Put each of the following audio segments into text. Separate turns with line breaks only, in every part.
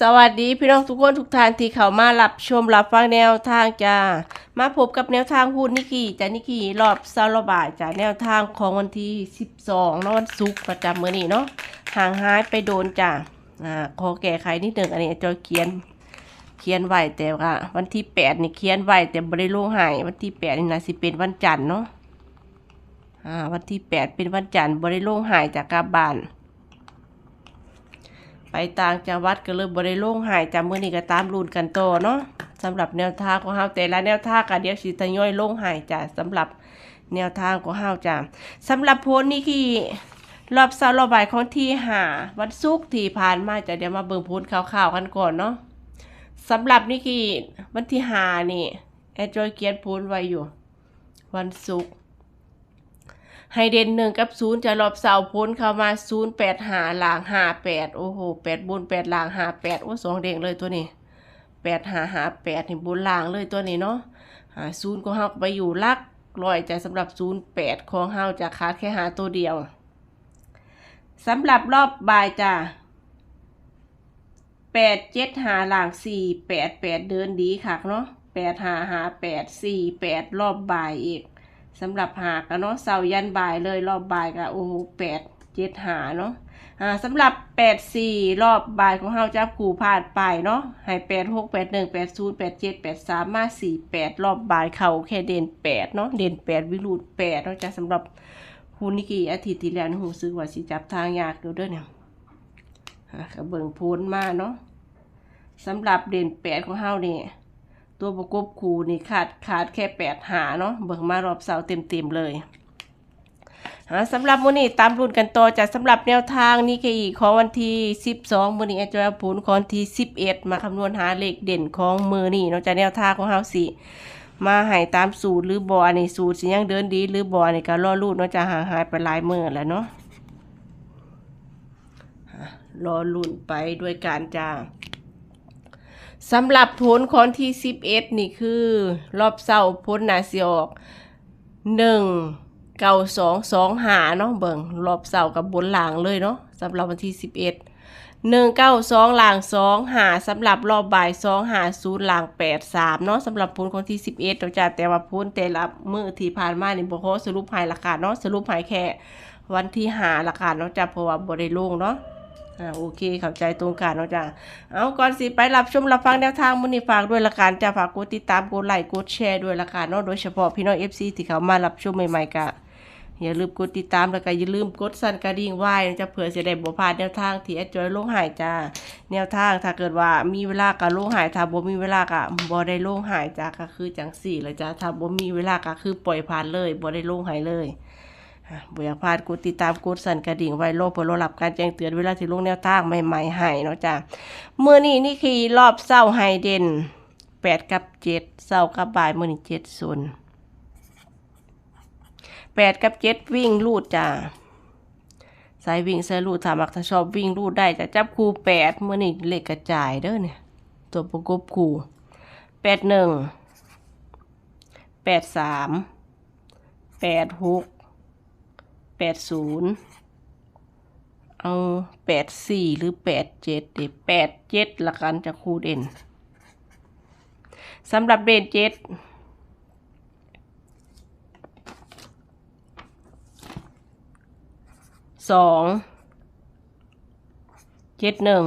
สวัสดีพี่น้องทุกคนทุกท่านที่เข้ามารับชมรับฟังแนวทางจ้ามาพบกับแนวทางพูดนิกี้จ้านิกี้รอบเสาร์ลบ่ายจ้าแนวทางของวันที่ 12เนาะวันศุกร์ประจำมื้อนี้เนาะห่างหายไปโดนจ้าอ่าขอแก้ไขนิดหนึ่งอันนี้จอยเขียน เขียนไว้แต่ว่าวันที่ 8 นี่เขียนไว้แต่บ่ได้ลงให้วันที่ 8 นี่น่าสิเป็นวันจันทร์เนาะอ่าวันที่ 8 เป็นวันจันทร์บ่ได้ลงให้จากกลับบ้าน ไปต่างจังหวัดก็เลยบริโล่งหายจำมื้อนี้ก็ตามรุ่นกันโตเนาะสำหรับแนวทางของเฮาแต่ละแนวทางก็เดี๋ยวสิทยอยลงหายจ้ะสำหรับแนวทางของเฮาจ้ะสำหรับโพสต์นี่คือรอบเสาร์รอบบ่ายของที่หาวันศุกร์ที่ผ่านมาจะเดี๋ยวมาเบิ่งโพสต์ข่าวๆกันก่อนเนาะสำหรับนี่คือวันที่หานี่แอดจอยเกียนโพสต์ไว้อยู่ วันศุกร์ ให้เด่นหนึ่งกับศูนย์จะรอบเสาพ้นเข้ามาศูนย์แปดหาหลางหาแปดโอ้โหแปดบนแปดหลางหาแปดโอ้สองเด้งเลยตัวนี้แปดหาหาแปดนี่บนหลางเลยตัวนี้เนาะหาศูนย์ของเฮาไปอยู่ลักลอยใจสำหรับศูนย์แปดของเฮาจะขาดแค่หาตัวเดียวสำหรับรอบบ่ายจ้ะแปดเจ็ดหาหลางสี่แปดแปดเดินดีคักเนาะแปดหาหาแปดสี่แปดรอบบ่ายอีก สำหรับหากอะเนาะเสาร์ยันบ่ายเลยรอบบ่ายก็โอ้โหแปดเจ็ดหาเนาะอ่าสำหรับแปดสี่รอบบ่ายของเฮาจับขู่พาดไปเนาะให้แปดหกแปดหนึ่งแปดศูนย์แปดเจ็ดแปดสามมาสี่แปดรอบบ่ายเขาแค่เด่นแปดเนาะเด่นแปดวิรูดแปดเนาะจ้ะสำหรับฮูนิกิอาทิตย์ที่แล้วนี่หูซื้อว่าสิจับทางยากอยู่เด้อเนี่ยอะเบิ่งโพ้นมาเนาะสำหรับเด่นแปดของเฮาเนี่ย ตัวประกบคูนี่ขาดขาดแค่แปดหาเนาะเบิ่งมารอบเสาเต็มเต็มๆเลยสำหรับมื้อนี้ตามรุ่นกันต่อจากสำหรับแนวทางนี่คืออีกของวันที่ 12มื้อนี้อาจารย์ผลของที่ 11 มาคำนวณหาเลขเด่นของมือนี่เนาะจากแนวทางของเฮาสิมาให้ตามสูตรหรือบ่อันนี้สูตรสิยังเดินดี หรือบ่อันนี้ก็รอรุ่นเนาะจะห่างหายไปหลายมื้อแล้วเนาะอะรอรุ่นไปด้วยการจ้า สำหรับผลของที่สิบเอ็ดนี่คือ รอบเศร้าผลนาสิออกหนึ่งเก้าสองสองหาเนาะเบิ่งรอบเศร้ากับบนหลางเลยเนาะสำหรับวันที่สิบเอ็ดหนึ่งเก้าสองหลางสองหาสำหรับรอบบ่ายสองหาศูนย์หลางแปดสามเนาะสำหรับผลของที่สิบเอ็ดเราจะแต่ว่าผลแต่ละมือที่ผ่านมานี่บอกขอสรุปให้ราคาเนาะสรุปให้แค่ วันที่หาราคาเนาะจะเพราะว่าบริลงเนาะ อ่าโอเคเข้าใจตรงกันเนาะจ้ะเอาก่อนสิไปรับชมรับฟังแนวทางมื้อนี้ฝากด้วยละกันจะฝากกดติดตามกดไลค์กดแชร์ด้วยละกันเนาะโดยเฉพาะพี่น้อง FC ที่เขามารับชมใหม่ๆก็อย่าลืมกดติดตามแล้วก็อย่าลืมกดสั่นกระดิ่งไว้นะจะเผื่อจะได้บ่พลาดแนวทางที่แอดจอยลงหายจ้าแนวทางถ้าเกิดว่ามีเวลาก็ลงหายถ้าบ่มีเวลาก็บ่ได้โลงหายจ้าก็คือจังสี่เลยจ้าถ้าบ่มีเวลาก็คือปล่อยผ่านเลยบ่ได้โลงหายเลย บ่อยากพลาดกดติดตามกดสั่นกระดิ่งไว้โลเพื่อรอรับการแจ้งเตือนเวลาที่ลงแนวทางใหม่ๆให้เนาะจ้ะเมื้อนี้นี่คือรอบเศร้าไฮเดนแปดกับเจ็ดเศร้ากับบ่ายมื้อนี้เจ็ดศูนย์แปดกับเจ็ดวิ่งลูดจ้ะสายวิ่งสายลูดถามักถ้าชอบวิ่งลูดได้จะจับคู่แปดมื้อนี้เลขกระจายเด้อเนี่ย ตัวประกบคู่แปดหนึ่งแปดสามแปดหก แปดศูนย์เอาแปดสี่หรือแปดเจ็ดเดี๋ยวแปดเจ็ดละกันจะคูเด่นสำหรับเด่นเจ็ดสองเจ็ดหนึ่ง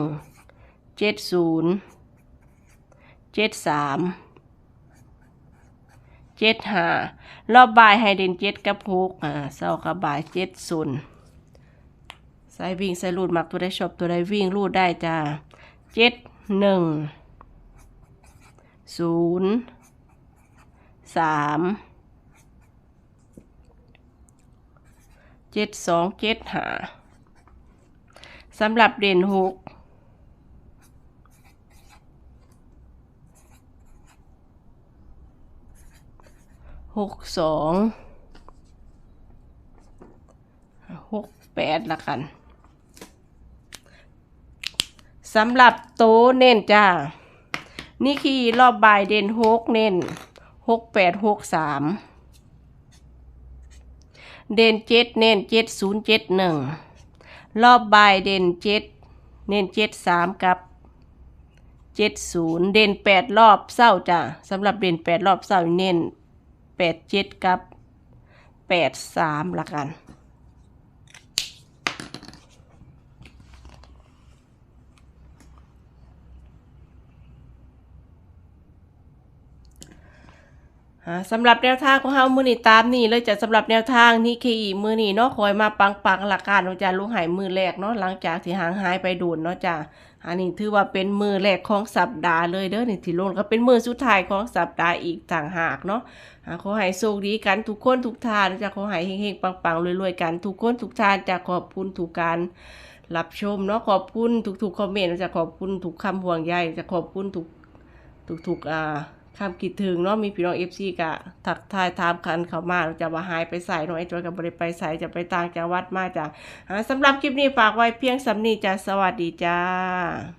เจ็ดศูนย์เจ็ดสาม เจ็ดหารอบบ่ายให้เด่นเจ็ดกับหกอ่าเศร้ากับบ่ายเจ็ดศูนย์สายวิ่งสายรูดมักตัวได้ชอบตัวใดวิ่งรูดได้จ้าเจ็ดหนึ่งศูนย์สามเจ็ดสองเจ็ดหาสำหรับเด่นหก หกสองหกแปดละกันสำหรับโตเน้นจ้า นี่คือรอบบ่ายเด่นหกเน้นหกแปดหกสามเด่นเจ็ดเน้นเจ็ดศูนย์เจ็ดหนึ่งรอบบ่ายเด่นเจ็ดเน้นเจ็ดสามกับเจ็ดศูนย์เด่นแปดรอบเศร้าจ้ะสำหรับเด่นแปดรอบเศร้าเน้น แปดเจ็ดกับแปดสามละกัน สำหรับแนวทางของเฮามือนีตามนี่เลยจะสำหรับแนวทางนี่คีอีมือนีเนาะคอยมาปังปังๆหลักการเนาจ้ะลูกหายมือแรกเนาะหลังจากที่ห่างหายไปโดนเนาะจ้ะอันนี้ถือว่าเป็นมือแรกของสัปดาห์เลยเด้อนี่ที่ลงก็เป็นมือสุดท้ายของสัปดาห์อีกต่างหากเนาะอ่าขอให้โชคดีกันทุกคนทุกทานจะขอให้เฮงๆปังๆรวยๆกันทุกคนทุกทานจะขอบคุณทุกการรับชมเนาะขอบคุณทุกๆคอมเมนต์จะขอบคุณทุกคำห่วงใยจะขอบคุณทุกทุกๆอ่า คำคิดถึงเนาะมีพี่น้องเอฟซีกะทักทายถามกันเข้ามาจะว่าหายไปใส่น้องไอ้จอยกับบริไปใส่จะไปต่างจังหวัดมาจ้ะอ่าสำหรับคลิปนี้ฝากไว้เพียงสำนีจ้ะสวัสดีจ้า